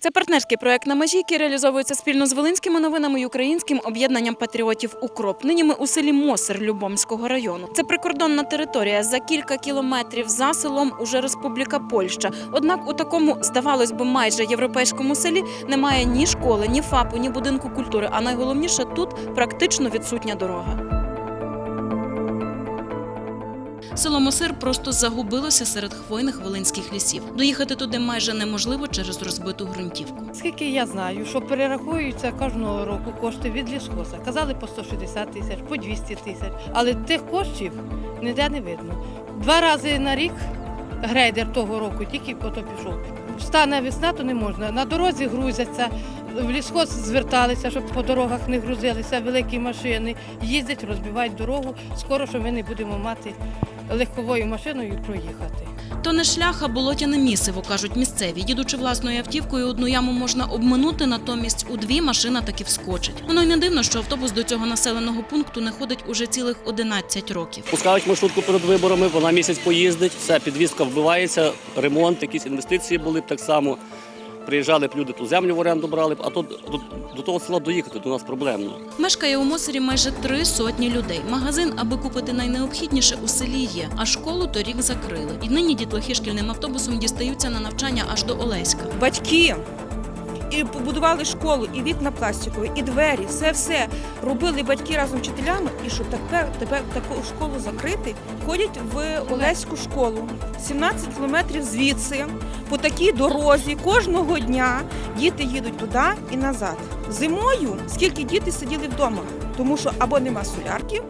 Це партнерський проект на межі, який реалізовується спільно з Волинськими новинами і українським об'єднанням патріотів Укроп. Нині ми у селі Мосер Любомського району. Це прикордонна територія. За кілька кілометрів за селом уже Республіка Польща. Однак у такому, здавалось би, майже європейському селі немає ні школи, ні ФАПу, ні будинку культури. А найголовніше тут практично відсутня дорога. Село Мосир просто загубилося серед хвойних волинських лісів. Доїхати туди майже неможливо через розбиту ґрунтівку. Скільки я знаю, що перераховуються кожного року кошти від лісхоза. Казали по 160 тисяч, по 200 тисяч. Але тих коштів ніде не видно. Два рази на рік грейдер того року тільки пото пішов. Стане весна, то не можна. На дорозі грузяться. В лісхоз зверталися, щоб по дорогах не грузилися великі машини. Їздять, розбивають дорогу. Скоро що ми не будемо мати легковою машиною проїхати. То не шлях, а болотяне місиво, кажуть місцеві. Їдучи власною автівкою, одну яму можна обминути, натомість у дві машина таки вскочить. Воно й не дивно, що автобус до цього населеного пункту не ходить уже цілих 11 років. Пускають маршрутку перед виборами, вона місяць поїздить, все, підвізка вбивається, ремонт, якісь інвестиції були б так само. Приїжджали б люди, ту землю в оренду брали б, а то до, до того села доїхати до нас проблемно. Мешкає у Мосорі майже три сотні людей. Магазин, аби купити найнеобхідніше, у селі є. А школу торік закрили. І нині дітлахи шкільним автобусом дістаються на навчання аж до Олеська. батьки і побудували школу, і вікна пластикові, і двері, все все робили батьки разом з вчителями. І що тепер, тепер таку школу закрити, ходять в Олеську школу. 17 кілометрів звідси, по такій дорозі кожного дня діти їдуть туди і назад. Зимою скільки діти сиділи вдома, тому що або нема солярки,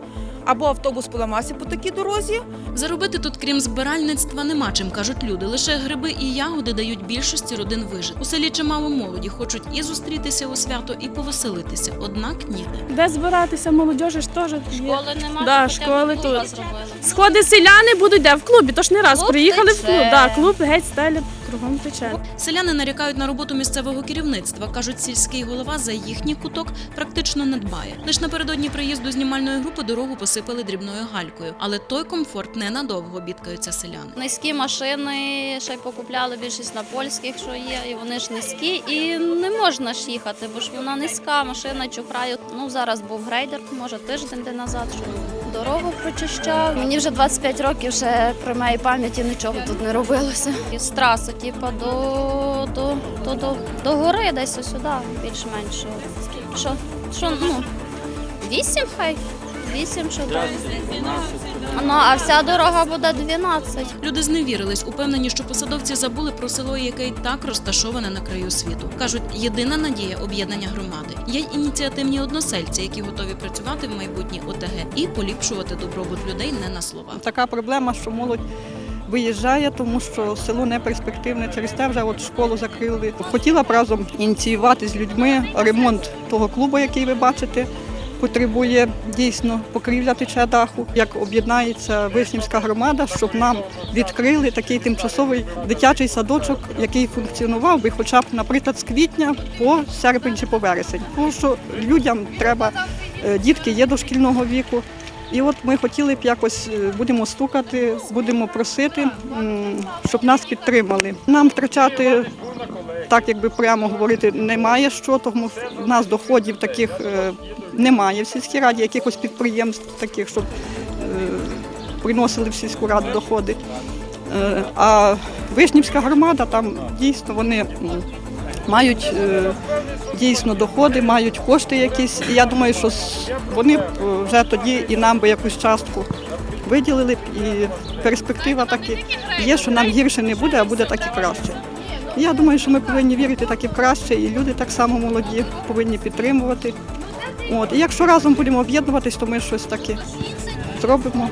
або автобус поламався по такій дорозі, Заробити тут, крім збиральництва, нема чим кажуть люди. Лише гриби і ягоди дають більшості родин вижити. У селі чимало молоді хочуть і зустрітися у свято, і повеселитися. Однак ніде. Де збиратися молодіжі ж теж є. Школи немає, Да, школи тут. Сходи селяни будуть де в клубі, тож не раз Клуб приїхали в тече. клуб. Да, клуб геть стелять, кругом тече. Селяни нарікають на роботу місцевого керівництва. кажуть, сільський голова за їхній куток практично не дбає. Лиш напередодні приїзду знімальної групи дорогу посипали дрібною галькою, але той комфорт ненадовго бідкаються селяни. Низькі машини ще й покупляли більшість на польських, що є, і вони ж низькі, і не можна ж їхати, бо ж вона низька, машина чухрає. Ну зараз був грейдер, може тиждень де назад. Що дорогу прочищав. Мені вже 25 років, ще при моїй пам'яті нічого тут не робилося. І з траси, типу, до, до, до, до, до гори, десь сюди, більш-менш. Що, що, ну, вісім хай. Вісім чи так. Ну, а вся дорога буде 12. Люди зневірились, упевнені, що посадовці забули про село, яке й так розташоване на краю світу. кажуть, єдина надія об'єднання громади. Є й ініціативні односельці, які готові працювати в майбутній ОТГ і поліпшувати добробут людей не на словах. Така проблема, що молодь виїжджає, тому що село не перспективне. Через те вже от школу закрили. Хотіла б разом ініціювати з людьми ремонт того клубу, який ви бачите. Потребує дійсно покрівля тече даху, як об'єднається Вишнівська громада, щоб нам відкрили такий тимчасовий дитячий садочок, який функціонував би хоча б, наприклад, з квітня по серпень чи по вересень. Тому що людям треба, е, дітки є дошкільного віку, і от ми хотіли б якось е, будемо стукати, будемо просити, щоб нас підтримали. Нам втрачати, так якби прямо говорити, немає що, тому в нас доходів таких е, немає в сільській раді, якихось підприємств таких, щоб е, приносили в сільську раду доходи. Е, А Вишнівська громада, там дійсно вони мають е, дійсно доходи, мають кошти якісь. І я думаю, що вони вже тоді і нам би якусь частку виділили б. І перспектива таки є, що нам гірше не буде, а буде так і краще. Я думаю, що ми повинні вірити так і в краще, і люди так само молоді повинні підтримувати. От. І якщо разом будемо об'єднуватись, то ми щось таке зробимо.